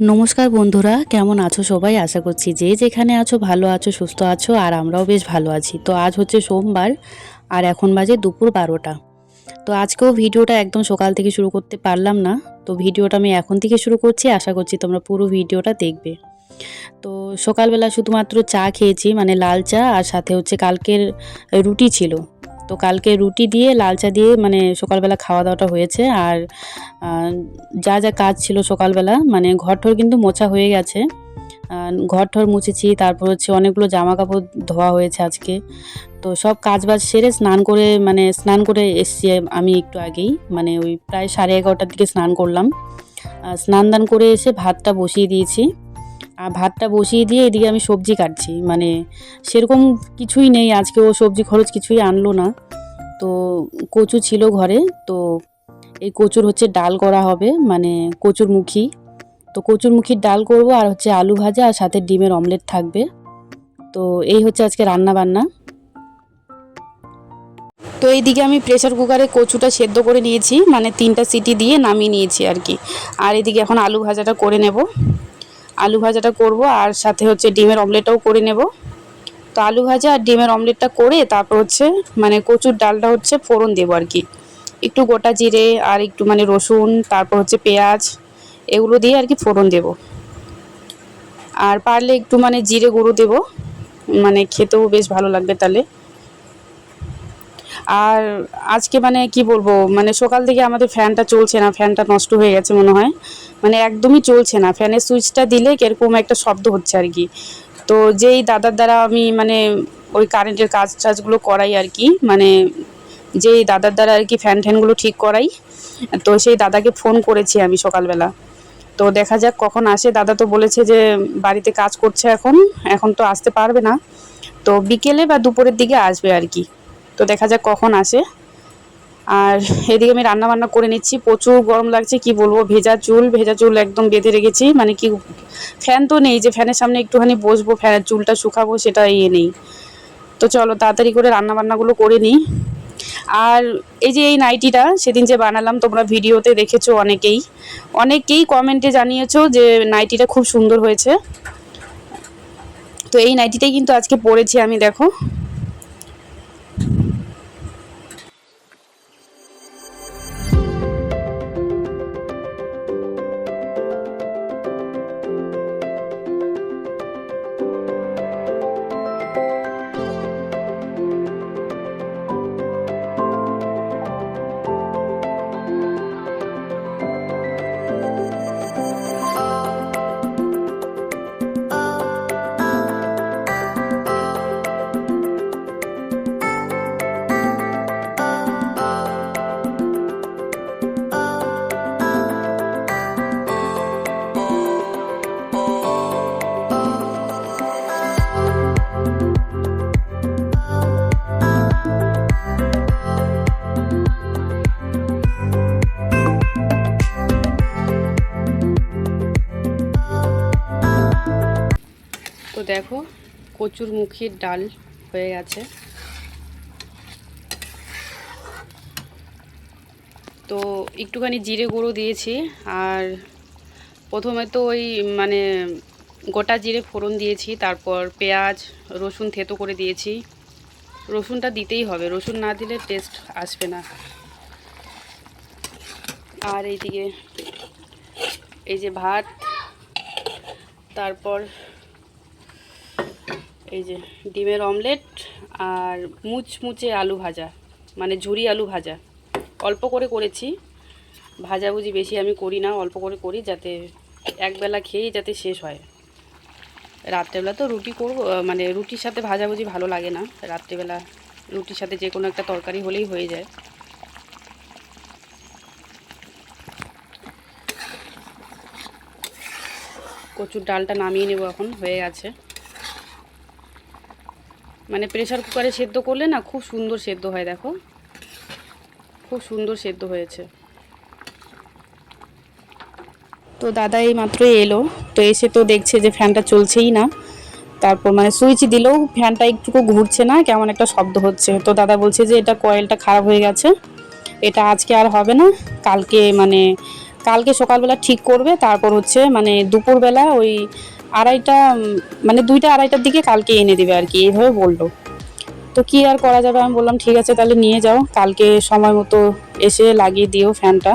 নমস্কার বন্ধুরা, কেমন আছো সবাই? আশা করছি যে যেখানে আছো, ভালো আছো, সুস্থ আছো, আর আমরাও বেশ ভালো আছি। তো আজ হচ্ছে সোমবার, আর এখন বাজে দুপুর বারোটা। তো আজকেও ভিডিওটা একদম সকাল থেকে শুরু করতে পারলাম না। তো ভিডিওটা আমি এখন থেকে শুরু করছি, আশা করছি তোমরা পুরো ভিডিওটা দেখবে। তো সকালবেলা শুধুমাত্র চা খেয়েছি মানে লাল চা, আর সাথে হচ্ছে কালকের রুটি ছিল। তো কালকে রুটি দিয়ে, লাল চা দিয়ে মানে সকালবেলা খাওয়া দাওয়াটা হয়েছে। আর যা যা কাজ ছিল সকালবেলা মানে ঘর ঠর কিন্তু মোছা হয়ে গেছে। ঘর ঠর মুছেছি, তারপর হচ্ছে অনেকগুলো জামা কাপড় ধোয়া হয়েছে আজকে। তো সব কাজ বাজ সেরে স্নান করে মানে স্নান করে এসছি আমি একটু আগেই। মানে ওই প্রায় সাড়ে এগারোটার দিকে স্নান করলাম। স্নান দান করে এসে ভাতটা বসিয়ে দিয়েছি। আর ভাতটা বসিয়ে দিয়ে এদিকে আমি সবজি কাটছি। মানে সেরকম কিছুই নেই, আজকে ও সবজি খরচ কিছুই আনলো না। তো কচু ছিল ঘরে, তো এই কচুর হচ্ছে ডাল করা হবে মানে কচুর মুখী। তো কচুর মুখির ডাল করব আর হচ্ছে আলু ভাজা আর সাথে ডিমের অমলেট থাকবে। তো এই হচ্ছে আজকে রান্না বান্না। তো এইদিকে আমি প্রেসার কুকারে কচুটা সেদ্ধ করে নিয়েছি মানে তিনটা সিটি দিয়ে নামিয়ে নিয়েছি আর কি। আর এদিকে এখন আলু ভাজাটা করে নেব। আলু ভাজাটা করব, আর সাথে হচ্ছে ডিমের অমলেটটাও করে নেব। তো আলু ভাজা আর ডিমের অমলেটটা করে তারপর হচ্ছে মানে কচুর ডালটা হচ্ছে ফোড়ন দেবো আর কি। একটু গোটা জিরে আর একটু মানে রসুন, তারপর হচ্ছে পেঁয়াজ, এগুলো দিয়ে আর কি ফোড়ন দেব। আর পারলে একটু মানে জিরে গুঁড়ো দেব মানে খেতেও বেশ ভালো লাগবে তাহলে। আর আজকে মানে কি বলব মানে সকাল থেকে আমাদের ফ্যানটা চলছে না, ফ্যানটা নষ্ট হয়ে গেছে মনে হয়। মানে একদমই চলছে না, ফ্যানের সুইচটা দিলে কীরকম একটা শব্দ হচ্ছে আর কি। তো যেই দাদার দ্বারা আমি মানে ওই কারেন্টের কাজ টাজগুলো করাই আর কি মানে যেই দাদার দ্বারা আর কি ফ্যান ট্যানগুলো ঠিক করাই, তো সেই দাদাকে ফোন করেছি আমি সকালবেলা। তো দেখা যাক কখন আসে। দাদা তো বলেছে যে বাড়িতে কাজ করছে এখন এখন তো আসতে পারবে না। তো বিকেলে বা দুপুরের দিকে আসবে আর কি। তো দেখা যাক কখন আসে। আর এদিকে আমি রান্না বান্না করে নিচ্ছি। প্রচুর গরম লাগছে, কি বলব? ভেজা চুল ভেজা চুল একদম বেঁধে রেখেছি। মানে কি, ফ্যান তো নেই, যে ফ্যানের সামনে একটুখানি বসবো, ফ্যানের চুলটা শুকাবো, সেটা ইয়ে নেই। তো চলো, তাড়াতাড়ি করে রান্না বান্নাগুলো করে নিই। আর এই যে এই নাইটিটা, সেদিন যে বানালাম, তোমরা ভিডিওতে দেখেছ অনেকেই। অনেকেই কমেন্টে জানিয়েছো যে নাইটিটা খুব সুন্দর হয়েছে। তো এই নাইটিটাই কিন্তু আজকে পরেছি আমি, দেখো। দেখো, কচুর মুখির ডাল হয়ে গেছে। তো একটুখানি জিরে গুঁড়ো দিয়েছি, আর প্রথমে তো ওই মানে গোটা জিরে ফোড়ন দিয়েছি, তারপর পেঁয়াজ, রসুন থেতো করে দিয়েছি। রসুনটা দিতেই হবে, রসুন না দিলে টেস্ট আসবে না। আর এইদিকে, এই যে ভাত, তারপর এই যে ডিমের অমলেট আর মুচমুচে আলু ভাজা মানে ঝুরি আলু ভাজা। অল্প করে করেছি, ভাজাভুজি বেশি আমি করি না, অল্প করে করি যাতে একবেলা খেয়েই যাতে শেষ হয়। রাত্রেবেলা তো রুটি করব মানে রুটির সাথে ভাজাভুজি ভালো লাগে না। রাত্রেবেলা রুটির সাথে যে কোনো একটা তরকারি হলেই হয়ে যায়। কচুর ডালটা নামিয়ে নেব এখন, হয়ে গেছে। মানে প্রেশার কুকারে সেদ্ধ করলে না খুব সুন্দর সেদ্ধ হয়, দেখো। খুব সুন্দর সেদ্ধ হয়েছে। তো দাদা এই মাত্রই এলো, তো এসে তো দেখছে যে ফ্যানটা চলছেই না। তারপর মানে সুইচ দিলেও ফ্যানটা একটুকু ঘুরছে না, কেমন একটা শব্দ হচ্ছে। তো দাদা বলছে যে এটা কয়েলটা খারাপ হয়ে গেছে, এটা আজকে আর হবে না, কালকে মানে কালকে সকালবেলা ঠিক করবে, তারপর হচ্ছে মানে দুপুরবেলা ওই আড়াইটা মানে দুইটা আড়াইটার দিকে কালকে এনে দেবে আর কি, এইভাবে বলল। তো কি আর করা যাবে? আমি বললাম, ঠিক আছে, তাহলে নিয়ে যাও। কালকে সময় মতো এসে লাগিয়ে দিও ফ্যানটা।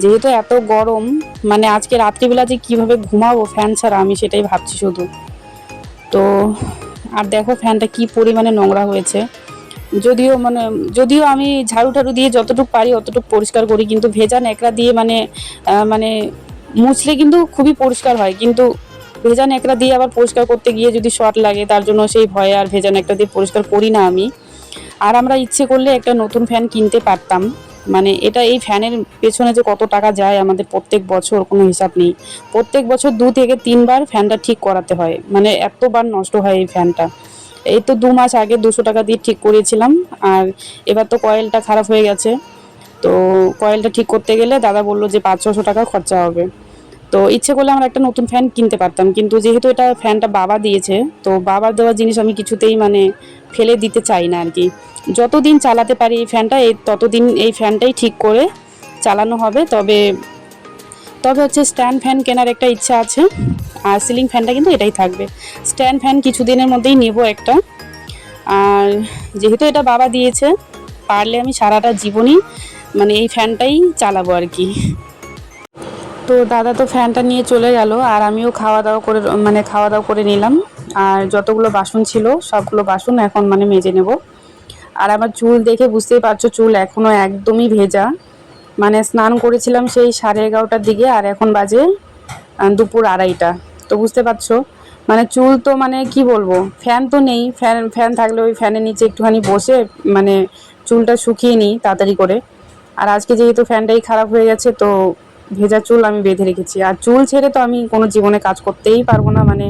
যেহেতু এত গরম মানে আজকে রাত্রিবেলা যে কীভাবে ঘুমাবো ফ্যান ছাড়া, আমি সেটাই ভাবছি শুধু। তো আর দেখো ফ্যানটা কি পরিমাণে নোংরা হয়েছে। যদিও মানে যদিও আমি ঝাড়ু ঠাড়ু দিয়ে যতটুকু পারি অতটুকু পরিষ্কার করি, কিন্তু ভেজা ন্যাকড়া দিয়ে মানে মানে মুছলে কিন্তু খুবই পরিষ্কার হয়। কিন্তু ভেজা ন্যাকড়া দিয়ে আবার পরিষ্কার করতে গিয়ে যদি শর্ট লাগে, তার জন্য সেই ভয়ে আর ভেজা ন্যাকড়া দিয়ে পরিষ্কার করি না আমি। আর আমরা ইচ্ছে করলে একটা নতুন ফ্যান কিনতে পারতাম। মানে এটা এই ফ্যানের পেছনে যে কত টাকা যায় আমাদের প্রত্যেক বছর কোনো হিসাব নেই। প্রত্যেক বছর দু থেকে তিনবার ফ্যানটা ঠিক করাতে হয়। মানে এতবার নষ্ট হয় এই ফ্যানটা এই তো দু মাস আগে দুশো টাকা দিয়ে ঠিক করিয়েছিলাম আর এবার তো কয়েলটা খারাপ হয়ে গেছে। তো কয়েলটা ঠিক করতে গেলে দাদা বলল যে পাঁচ ছশো টাকা খরচা হবে। তো ইচ্ছে করলে আমরা একটা নতুন ফ্যান কিনতে পারতাম। কিন্তু যেহেতু এটা ফ্যানটা বাবা দিয়েছে, তো বাবার দেওয়া জিনিস আমি কিছুতেই মানে ফেলে দিতে চাই না আর কি যতদিন চালাতে পারি এই ফ্যানটা এই ততদিন এই ফ্যানটাই ঠিক করে চালানো হবে। তবে তবে হচ্ছে স্ট্যান্ড ফ্যান কেনার একটা ইচ্ছা আছে, আর সিলিং ফ্যানটা কিন্তু এটাই থাকবে। স্ট্যান্ড ফ্যান কিছুদিনের মধ্যেই নেব একটা। আর যেহেতু এটা বাবা দিয়েছে, পারলে আমি সারাটা জীবনই মানে এই ফ্যানটাই চালাবো আর কি তো দাদা তো ফ্যানটা নিয়ে চলে গেল আর আমিও খাওয়া দাওয়া করে মানে খাওয়া দাওয়া করে নিলাম। আর যতগুলো বাসন ছিল, সবগুলো বাসন এখন মানে মেজে নেব। আর আমার চুল দেখে বুঝতেই পারছ, চুল এখনও একদমই ভেজা। মানে স্নান করেছিলাম সেই সাড়ে এগারোটার দিকে, আর এখন বাজে দুপুর আড়াইটা। তো বুঝতে পারছ? মানে চুল তো মানে কি বলব, ফ্যান তো নেই। ফ্যান ফ্যান থাকলে ওই ফ্যানের নিচে একটুখানি বসে মানে চুলটা শুকিয়ে নিই তাড়াতাড়ি করে। আর আজকে যেহেতু ফ্যানটাই খারাপ হয়ে গেছে, তো ভেজা চুল আমি বেঁধে রেখেছি। আর চুল ছেড়ে তো আমি কোনো জীবনে কাজ করতেই পারব না মানে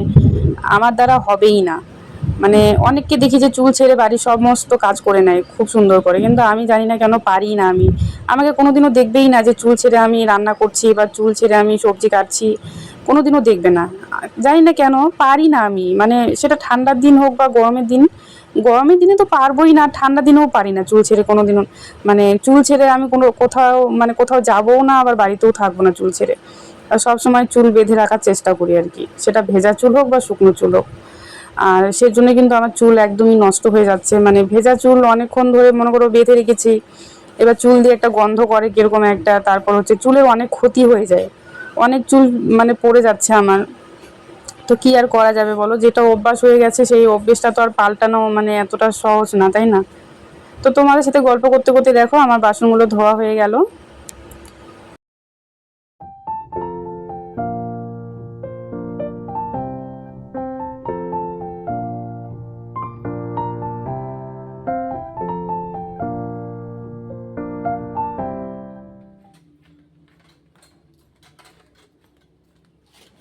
আমার দ্বারা হবেই না। মানে অনেককে দেখি যে চুল ছেড়ে বাড়ির সমস্ত কাজ করে নেয় খুব সুন্দর করে, কিন্তু আমি জানি না কেন পারি না আমি। আমাকে কোনোদিনও দেখবেই না যে চুল ছেড়ে আমি রান্না করছি বা চুল ছেড়ে আমি সবজি কাটছি, কোনোদিনও দেখবে না। জানি না কেন, পারি না আমি। মানে সেটা ঠান্ডার দিন হোক বা গরমের দিন গরমের দিনে তো পারবোই না ঠান্ডা দিনেও পারি না চুল ছেড়ে কোনো দিনও মানে চুল ছেড়ে আমি কোনো কোথাও মানে কোথাও যাবও না, আবার বাড়িতেও থাকব না চুল ছেড়ে। আর সবসময় চুল বেঁধে রাখার চেষ্টা করি আর কি। সেটা ভেজা চুল হোক বা শুকনো চুল হোক। আর সেজন্য কিন্তু আমার চুল একদমই নষ্ট হয়ে যাচ্ছে। মানে ভেজা চুল অনেকক্ষণ ধরে মনে করো বেঁধে রেখেছি। এবার চুল দিয়ে একটা গন্ধ করে কীরকম একটা, তারপর হচ্ছে চুলের অনেক ক্ষতি হয়ে যায়। অনেক চুল মানে পড়ে যাচ্ছে আমার। তো কি আর করা যাবে বলো? যেটা অভ্যাস হয়ে গেছে, সেই অভ্যেসটা তো আর পাল্টানো মানে এতটা সহজ না, তাই না? তো তোমাদের সাথে গল্প করতে করতে দেখো, আমার বাসনগুলো ধোয়া হয়ে গেল।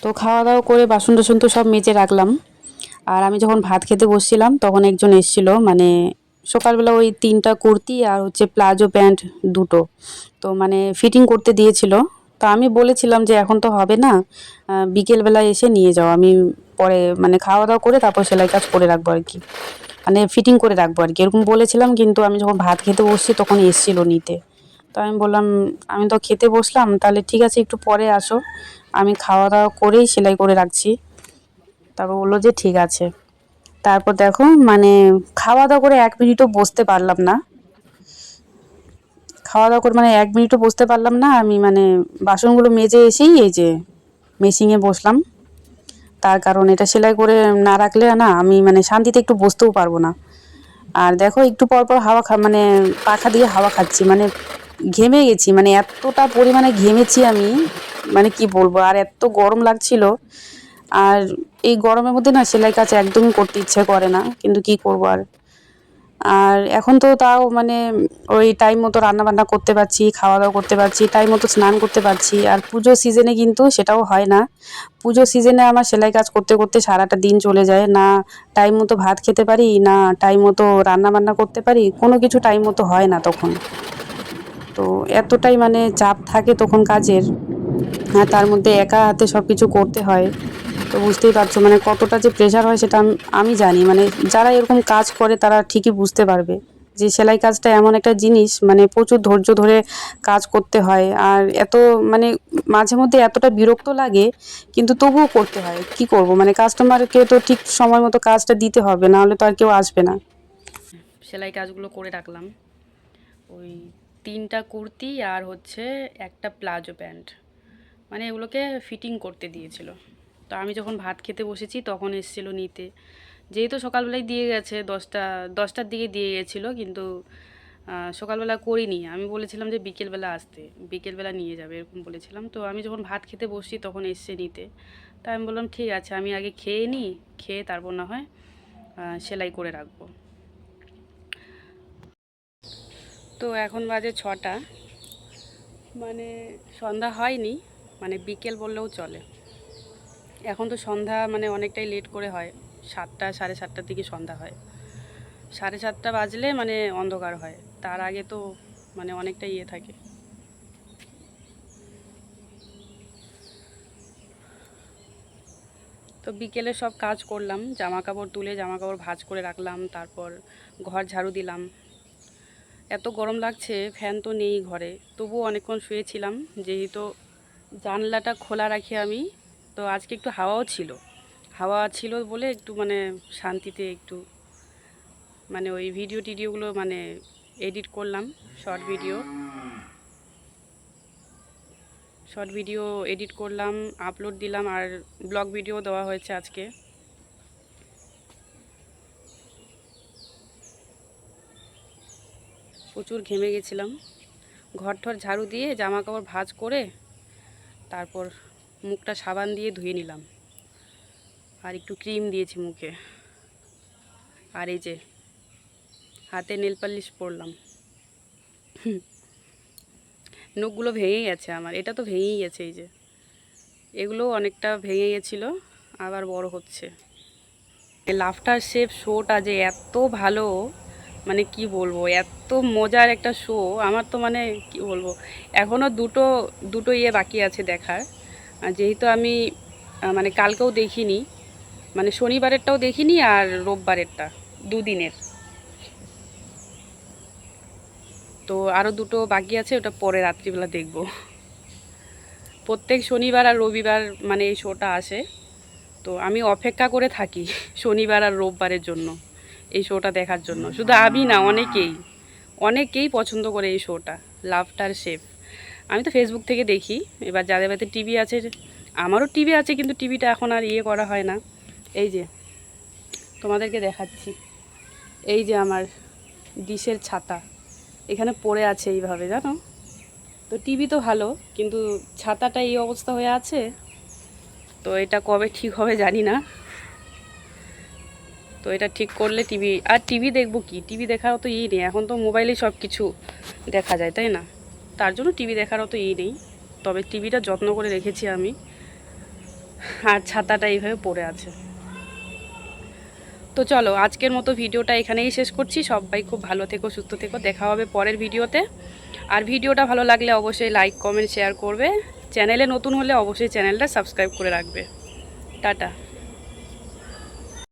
তো খাওয়া দাওয়া করে বাসন টাসন তো সব মেজে রাখলাম। আর আমি যখন ভাত খেতে বসছিলাম, তখন একজন এসেছিল মানে সকালবেলা ওই তিনটা কুর্তি আর হচ্ছে প্লাজো প্যান্ট দুটো। তো মানে ফিটিং করতে দিয়েছিল। তো আমি বলেছিলাম যে এখন তো হবে না বিকেলবেলা এসে নিয়ে যাও। আমি পরে মানে খাওয়া দাওয়া করে তারপর সেলাই কাজ করে রাখব আর কি। মানে ফিটিং করে রাখব আর কি। এরকম বলেছিলাম, কিন্তু আমি যখন ভাত খেতে বসছি তখন এসেছিল নিতে। তো আমি বললাম, আমি তো খেতে বসলাম, তাহলে ঠিক আছে, একটু পরে আসো। আমি খাওয়া দাওয়া করেই সেলাই করে রাখছি। তারপর বলল যে ঠিক আছে। তারপর দেখো মানে খাওয়া দাওয়া করে এক মিনিটও বসতে পারলাম না। খাওয়া দাওয়া করে মানে এক মিনিটও বসতে পারলাম না, আমি মানে বাসনগুলো মেজে এসেই এই যে মেশিনে বসলাম। তার কারণ এটা সেলাই করে না রাখলে না, আমি মানে শান্তিতে একটু বসতেও পারব না। আর দেখো, একটু পর পর হাওয়া খা মানে পাখা দিয়ে হাওয়া খাচ্ছি মানে ঘেমে গেছি মানে এতটা পরিমাণে ঘেমেছি আমি মানে কি বলব, আর এত গরম লাগছিল। আর এই গরমের মধ্যে না সেলাই কাজ একদমই করতে ইচ্ছে করে না, কিন্তু কি করব আর। আর এখন তো তাও মানে ওই টাইম মতো রান্না বান্না করতে পারছি খাওয়া দাওয়া করতে পারছি টাইম মতো স্নান করতে পারছি, আর পুজো সিজনে কিন্তু সেটাও হয় না। পুজো সিজনে আমার সেলাই কাজ করতে করতে সারাটা দিন চলে যায়, না টাইম মতো ভাত খেতে পারি, না টাইম মতো রান্না বান্না করতে পারি, কোনো কিছু টাইম মতো হয় না তখন। তো এতটাই মানে চাপ থাকে তখন কাজের। হ্যাঁ তার মধ্যে একা হাতে সব কিছু করতে হয়। তো বুঝতেই পারছ মানে কতটা যে প্রেশার হয় সেটা আমি জানি। মানে যারা এরকম কাজ করে তারা ঠিকই বুঝতে পারবে যে সেলাই কাজটা এমন একটা জিনিস মানে প্রচুর ধৈর্য ধরে কাজ করতে হয়। আর এত মানে মাঝে মধ্যে এতটা বিরক্ত লাগে, কিন্তু তবুও করতে হয়। কি করব? মানে কাস্টমারকে তো ঠিক সময় মতো কাজটা দিতে হবে না হলে তো আর কেউ আসবে না। সেলাই কাজগুলো করে রাখলাম। ওই তিনটা কুর্তি আর হচ্ছে একটা প্লাজো প্যান্ট। মানে এগুলোকে ফিটিং করতে দিয়েছিল। তো আমি যখন ভাত খেতে বসেছি তখন এসেছিল নিতে। যেহেতু সকালবেলায় দিয়ে গেছে, দশটা, দশটার দিকে দিয়ে গেছিল কিন্তু সকালবেলা করিনি। আমি বলেছিলাম যে বিকেলবেলা আসতে, বিকেলবেলা নিয়ে যাবে এরকম বলেছিলাম। তো আমি যখন ভাত খেতে বসছি তখন এসছে নিতে। তা আমি বললাম, ঠিক আছে, আমি আগে খেয়ে নিই, খেয়ে তারপর না হয় সেলাই করে রাখব। তো এখন বাজে ছটা। মানে সন্ধ্যা হয়নি মানে বিকেল বললেও চলে। এখন তো সন্ধ্যা মানে অনেকটাই লেট করে হয়, সাতটা, সাড়ে সাতটার দিকে সন্ধ্যা হয়। সাড়ে সাতটা বাজলে মানে অন্ধকার হয়, তার আগে তো মানে অনেকটা ইয়ে থাকে। তো বিকেলে সব কাজ করলাম জামা কাপড় তুলে জামা কাপড় ভাজ করে রাখলাম, তারপর ঘর ঝাড়ু দিলাম এত গরম লাগছে, ফ্যান তো নেই ঘরে। তবুও অনেকক্ষণ শুয়েছিলাম, যেহেতু জানলাটা খোলা রাখি আমি, তো আজকে একটু হাওয়াও ছিল। হাওয়া ছিল বলে একটু মানে শান্তিতে একটু মানে ওই ভিডিও টিডিওগুলো মানে এডিট করলাম short video short video edit করলাম আপলোড দিলাম আর ব্লগ ভিডিও দেওয়া হয়েছে আজকে। প্রচুর ঘেমে গেছিলাম। ঘর ঠর ঝাড়ু দিয়ে জামা কাপড় ভাঁজ করে তারপর মুখটা সাবান দিয়ে ধুয়ে নিলাম। আর একটু ক্রিম দিয়েছি মুখে। আর এই যে হাতে নেল পালিশ পরলাম। নখগুলো ভেঙে গেছে আমার। এটা তো ভেঙেই গেছে এই যে। এগুলো অনেকটা ভেঙে গেছিল, আবার বড় হচ্ছে। লাফটার শেপ শোটা যে এত ভালো মানে কি বলব, এত মজার একটা শো আমার তো মানে কি বলব এখনও দুটো দুটো ইয়ে বাকি আছে দেখার। যেহেতু আমি মানে কালকেও দেখিনি মানে শনিবারেরটাও দেখিনি আর রোববারেরটা, দুদিনের। তো আরও দুটো বাকি আছে, ওটা পরে রাত্রিবেলা দেখব। প্রত্যেক শনিবার আর রবিবার মানে এই শোটা আসে, তো আমি অপেক্ষা করে থাকি শনিবার আর রোববারের জন্য। এই শোটা দেখার জন্য। শুধু আমি না, অনেকেই অনেকেই পছন্দ করে এই শোটা লাভটার শেফ। আমি তো ফেসবুক থেকে দেখি, এবার যাদের বাড়িতে টিভি আছে, আমারও টিভি আছে, কিন্তু টিভিটা এখন আর ইয়ে করা হয় না। এই যে, তোমাদেরকে দেখাচ্ছি। এই যে আমার ডিশের ছাতা, এখানে পড়ে আছে এইভাবে, জানো? তো টিভি তো ভালো, কিন্তু ছাতাটা এই অবস্থা হয়ে আছে, তো এটা কবে ঠিক হবে জানি না। তো এটা ঠিক করলে টিভি, আর টিভি দেখব কি? টিভি দেখার অত ই নেই। এখন তো মোবাইলেই সব কিছু দেখা যায়, তাই না? তার জন্য টিভি দেখার অত ই নেই। তবে টিভিটা যত্ন করে রেখেছি আমি। আর ছাতাটা এইভাবে পড়ে আছে। তো চলো, আজকের মতো ভিডিওটা এখানেই শেষ করছি। সবাই খুব ভালো থেকো, সুস্থ থেকো। দেখা হবে পরের ভিডিওতে। আর ভিডিওটা ভালো লাগলে অবশ্যই লাইক, কমেন্ট, শেয়ার করবে। চ্যানেলে নতুন হলে অবশ্যই চ্যানেলটা সাবস্ক্রাইব করে রাখবে। টাটা।